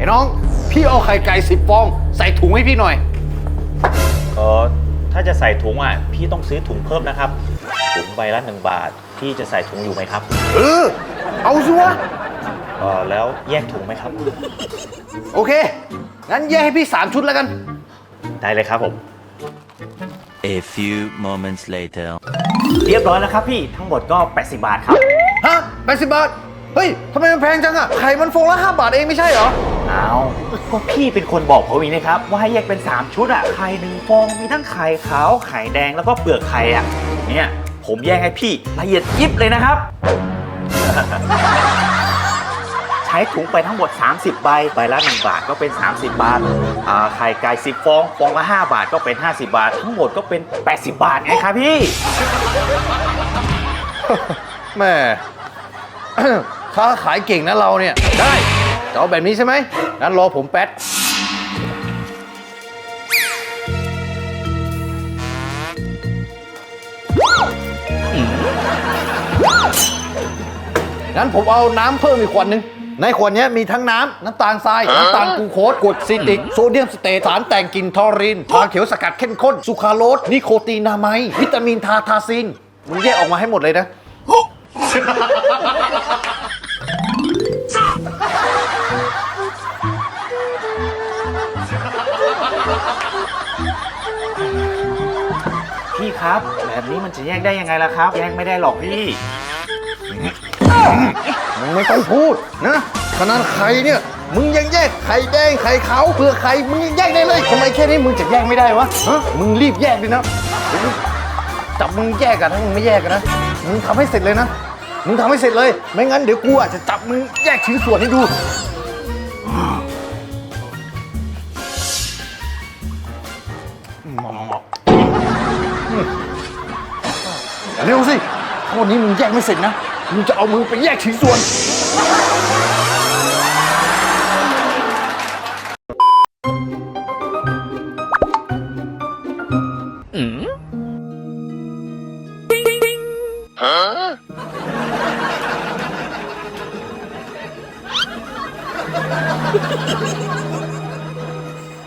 ไอ้น้อง พี่เอาไข่ไก่สิบฟอง ใส่ถุงให้พี่หน่อย เออถ้าจะใส่ถุงอะ พี่ต้องซื้อถุงเพิ่มนะครับ ถุงใบละหนึ่งบาท พี่จะใส่ถุงอยู่ไหมครับ เออ เอาสิวะ เออแล้วแยกถุงไหมครับ โอเค งั้นแยกให้พี่3ชุดแล้วกัน ได้เลยครับผม A few moments later. เรียบร้อยแล้วครับพี่ ทั้งหมดก็ 80 บาทครับ ฮะแปดสิบบาท เฮ้ยทำไมมันแพงจังอะไข่มันฟองละ5บาทเองไม่ใช่เหรออ้าวก็พี่เป็นคนบอกผมเองนะครับ ว่าให้แยกเป็น 3 ชุดอะไข่หนึ่งฟองมีทั้งไข่ขาวไข่แดงแล้วก็เปลือกไข่อะเนี่ยผมแยกให้พี่ละเอียดยิบเลยนะครับ ใช้ถุงไปทั้งหมด 30 ใบ ใบละ 1 บาทก็เป็น 30 บาทอ่าไข่ไก่10 ฟอง ฟองละ 5 บาทก็เป็น 50 บาท ทั้งหมดก็เป็น 80 บาทไงครับพี่ แม่ ค้าขายเก่งนะเราเนี่ย ได้จะเอาแบบนี้ใช่ไหมงั้นรอผมแป๊ดงั้นผมเอาน้ำเพิ่มอีกขวดหนึงในขวดเนี้ยมีทั้งน้ำ น้ำตาลทราย น้ำตาลกลูโคสกรดซิตริก โซเดียมสเตทสารแต่งกลิ่นทอรินชาเขียวสกัดเข้มข้น สุคราโรสนิโคตีนาไมด์วิตามินทาทาซิน มึงแยกออกมาให้หมดเลยนะ พี่ครับ แบบนี้มันจะแยกได้ยังไงล่ะครับ แยกไม่ได้หรอกพี่ มึงไม่ต้องพูดนะขนาดไข่เนี่ย มึงยังแยกไข่แดงไข่ขาวเปลือกไข่มึงยังแยกได้เลยทำไมแค่นี้มึงจะแยกไม่ได้วะฮะมึงรีบแยกดินะเดี๋ยวมึงจับมึงแยกกันถ้ามึงไม่แยกกันนะมึงทำให้เสร็จเลยนะ มึงทำให้เสร็จเลย ไม่งั้นเดี๋ยวกูอะจะจับมึงแยกชิ้นส่วนให้ดู เร็วสิถ้าวันนี้มึงแยกไม่เสร็จนะ มึงจะเอามือไปแยกชิ้นส่วน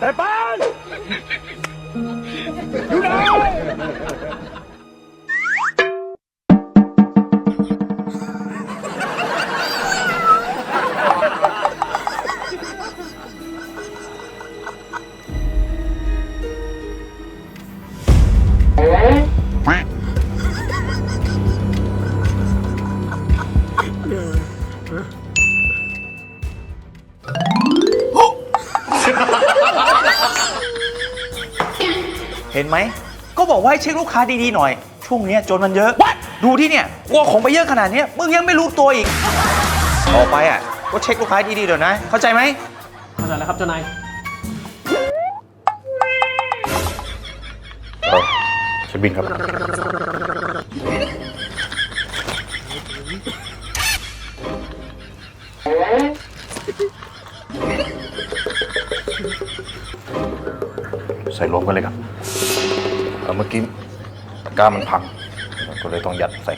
é You know! เห็นไหม ก็บอกว่าให้เช็คลูกค้าดีๆหน่อย ช่วงเนี้ยโจรมันเยอะดูที่เนี่ยกลัวของไปเยอะขนาดเนี้ยมึงยังไม่รู้ตัวอีก ต่อไปอะ ก็เช็คลูกค้าดีๆเดี๋ยวนะ เข้าใจไหม เข้าใจแล้วครับเจ้านาย เชฟบินครับ ใส่รวมกันเลยครับ เออเมื่อกี้ตะกร้ามันพัง ก็เลยต้องยัดใส่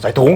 ใส่ถุง